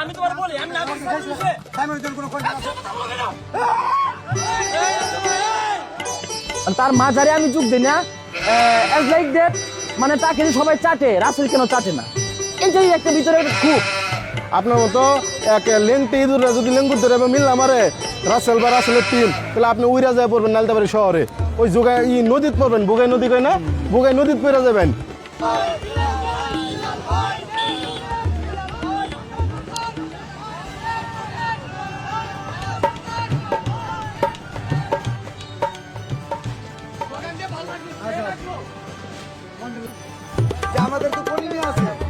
আমি তোমার বলি আমি না। তার মাঝারে আমি যোগ দিই না। অ্যাজ লাইক দ্যাট মানে তাকে সবাই চাটে রাসেল কেন চাটে না? এই যে একটা ভিতরে একটা খুব। আপনার মতো এক লেংটি ইঁদুর যদি লেঙ্গুর ধরে মিললাম আরে রাসেল বা রাসেলের টিম তাহলে আপনি উইরা যায় পড়বেন নালতাবাড়ি শহরে। ওই যোগায় ই নদীত পড়বেন, বুগাই নদী কয় না? বুগাই নদীত পড়ে যাবেন। আমাদের তো আছে।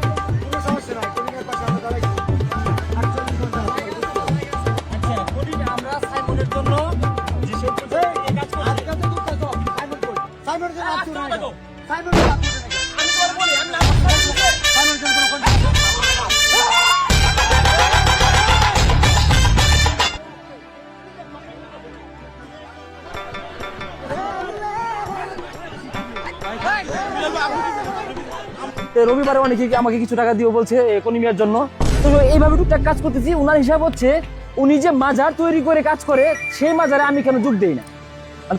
রবিবারে অনেকে আমাকে কিছু টাকা দিও বলছে একনিমিয়ার জন্য। তো এইভাবে টুকটাক কাজ করতেছি ওনার হিসাব হচ্ছে, উনি যে মাজার তৈরি করে কাজ করে, সেই মাজারে আমি কেন যোগ দেই না?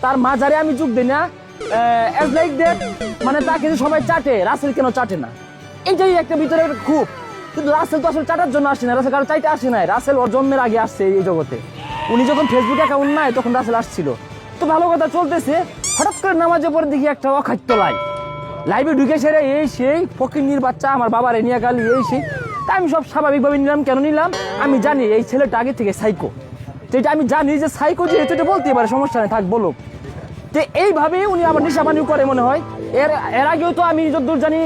তার মাজারে আমি যোগ দিই না মানে তাকে সবাই চাটে, রাসেল কেন চাটে না? এইটাই একটা ভিতরে খুব। কিন্তু রাসেল তো আসলে চাটার জন্য আসে না, রাসেল কারও চাইতে আসে না রাসেল ওর জন্মের আগে আসছে এই জগতে। উনি যখন ফেসবুক অ্যাকাউন্ট নাই, তখন রাসেল আসছিল। তো ভালো কথা চলতেছে, হঠাৎ করে নামাজে পরে দেখি একটা অখাদ্য লাই লাইভে ঢুকে সেরে এই সেই ফকির বাচ্চা আমার বাবার নিয়ে গালি, এই সেই। তা আমি সব স্বাভাবিকভাবে নিলাম, কেন নিলাম? আমি জানি এই ছেলেটা আগে থেকে সাইকো যেটা আমি জানি যে সাইকো যে, এটা বলতে পারে, সমস্যা নেই, থাক, বলো। তো এইভাবে উনি আমার নিশাবানিও করে মনে হয়। এর এর আগেও তো আমি যতদূর জানি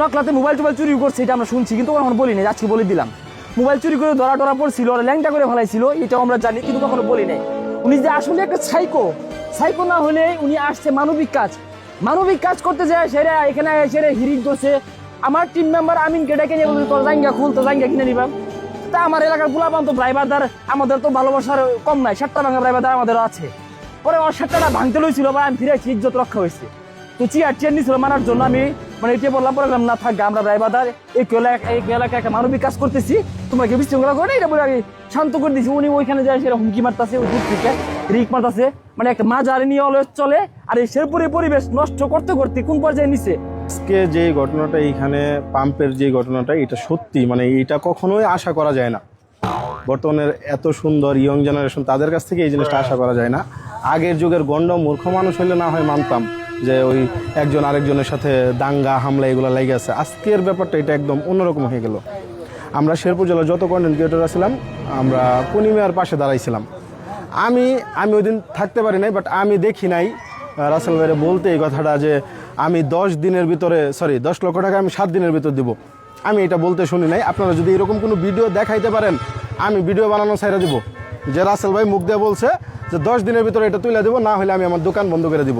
নকলাতে মোবাইল টোবাইল চুরি করছে, এটা আমরা শুনছি, কিন্তু কখনো বলি নাই, আজকে বলে দিলাম। মোবাইল চুরি করে ধরা টরা পড়ছিল, ওরা ল্যাংটা করে ফেলাইছিল, এটাও আমরা জানি, কিন্তু কখনো বলি নাই। উনি যে আসলে একটা সাইকো সাইকো না হলে উনি আসছে মানবিক কাজ। মানবিক কাজ করতে যায় সেরা এখানে সেরে হিরিক করছে আমার টিম মেম্বার আমিনকে ডেকে নিয়ে বলছে, তোর জাঙ্গা খুল তো জাঙ্গা কিনে নিবাম তা আমার এলাকার গোলাপান তো ড্রাইভারদার আমাদের তো ভালোবাসার কম নাই সাতটা ভাঙা ড্রাইভারদার আমাদের আছে। পরে ওর সাতটা ভাঙতে লইছিল বা আমি ফিরেছি ইজ্জত রক্ষা হয়েছে। তো চেয়ার চেয়ার নিছিল মানার জন্য আমি মানে এটা বললাম বললাম, না থাক আমরা ড্রাইভারদার এই এই এলাকায় একটা মানবিক কাজ করতেছি তোমাকে বিশৃঙ্খলা করে না এটা বলে আমি শান্ত করে দিছি উনি ওইখানে যায় সেটা হুমকি মারতাছে ওই দূর থেকে। রিক মারতাছে মানে একটা মাঝার নিয়ে অলওয়েজ চলে, আর এই শেরপুরের পরিবেশ নষ্ট করতে করতে কোন পর্যায়ে নিছে? আজকে যে ঘটনাটা এইখানে পাম্পের যে ঘটনাটা, এটা সত্যি মানে এটা কখনোই আশা করা যায় না। বর্তমানের এত সুন্দর ইয়ং জেনারেশন তাদের কাছ থেকে এই জিনিসটা আশা করা যায় না। আগের যুগের গণ্ড মূর্খ মানুষ হলে না হয় মানতাম যে ওই একজন আরেকজনের সাথে দাঙ্গা, হামলা এগুলো লেগে আছে। আজকের ব্যাপারটা এটা একদম অন্যরকম হয়ে গেল। আমরা শেরপুর জেলার যত কন্টেন্ট ক্রিয়েটার ছিলাম, আমরা পূর্ণিমার পাশে দাঁড়াইছিলাম। আমি আমি ওই দিন থাকতে পারি নাই বাট আমি দেখি নাই। রাসেল ভাইরে বলতে এই কথাটা যে আমি দশ দিনের ভিতরে সরি দশ লক্ষ টাকা আমি সাত দিনের ভিতর দিব। আমি এটা বলতে শুনি নাই। আপনারা যদি এরকম কোনো ভিডিও দেখাইতে পারেন, আমি ভিডিও বানানো ছাইরা দিব। যে রাসেল ভাই মুখ দিয়ে বলছে যে দশ দিনের ভিতরে এটা তুলে দেবো, না হলে আমি আমার দোকান বন্ধ করে দিব।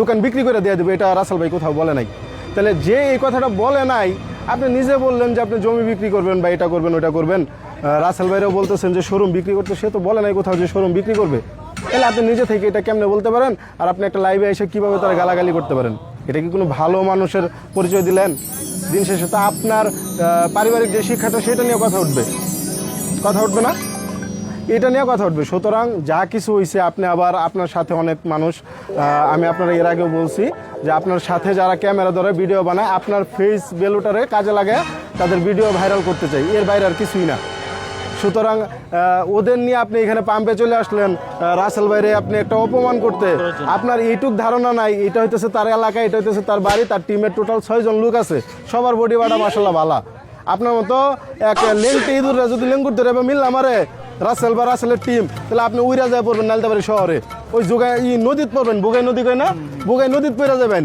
দোকান বিক্রি করে দিয়ে দেবো, এটা রাসেল ভাই কোথাও বলে নাই। তাহলে যে এই কথাটা বলে নাই, আপনি নিজে বললেন যে আপনি জমি বিক্রি করবেন বা এটা করবেন ওটা করবেন। রাসেল ভাইরাও বলতেছেন যে শোরুম বিক্রি করতে, সে তো বলে নাই কোথাও যে শোরুম বিক্রি করবে। তাহলে আপনি নিজে থেকে এটা কেমনে বলতে পারেন? আর আপনি একটা লাইভে এসে কীভাবে তারা গালাগালি করতে পারেন? এটা কি কোনো ভালো মানুষের পরিচয় দিলেন? দিন শেষে তো আপনার পারিবারিক যে শিক্ষাটা, সেটা নিয়ে কথা উঠবে। কথা উঠবে না? এটা নিয়ে কথা উঠবে। সুতরাং যা কিছু হয়েছে আপনি আবার আপনার সাথে অনেক মানুষ আমি আপনারা এর আগেও বলছি যে আপনার সাথে যারা ক্যামেরা ধরে ভিডিও বানায়, আপনার ফেস ভ্যালুটারে কাজে লাগে, তাদের ভিডিও ভাইরাল করতে চাই। এর বাইরে আর কিছুই না। সুতরাং ওদের নিয়ে আপনি এখানে পাম্পে চলে আসলেন রাসেল বাইরে আপনি একটা অপমান করতে। আপনার এইটুক ধারণা নাই, এটা হইতেছে তার এলাকা, এটা হইতেছে তার বাড়ি, তার টিমের টোটাল ছয়জন লোক আছে। সবার বডি বাটা মাসাল্লাহ ভালা। আপনার মতো এক লেংটি ইঁদুররা যদি লেঙ্গুর ধরে বা মিললাম আরে রাসেল বা রাসেলের টিম তাহলে আপনি উইরা যায় পড়বেন নালতাবাড়ি শহরে। ওই যোগায় ই নদীত পড়বেন, বুগাই নদী কয় না? বুগাই নদীত পড়ে যাবেন।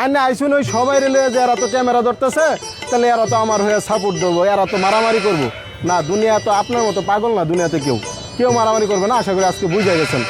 আর না আইসুন ওই সবাই রেলে যে এরা তো ক্যামেরা ধরতেছে, তাহলে এরা তো আমার হয়ে সাপোর্ট দেবো, এরা তো মারামারি করব। না, দুনিয়া তো আপনার মতো পাগল না দুনিয়াতে কেউ। কেউ মারামারি করবে না, আশা করি আজকে বুঝে গেছেন।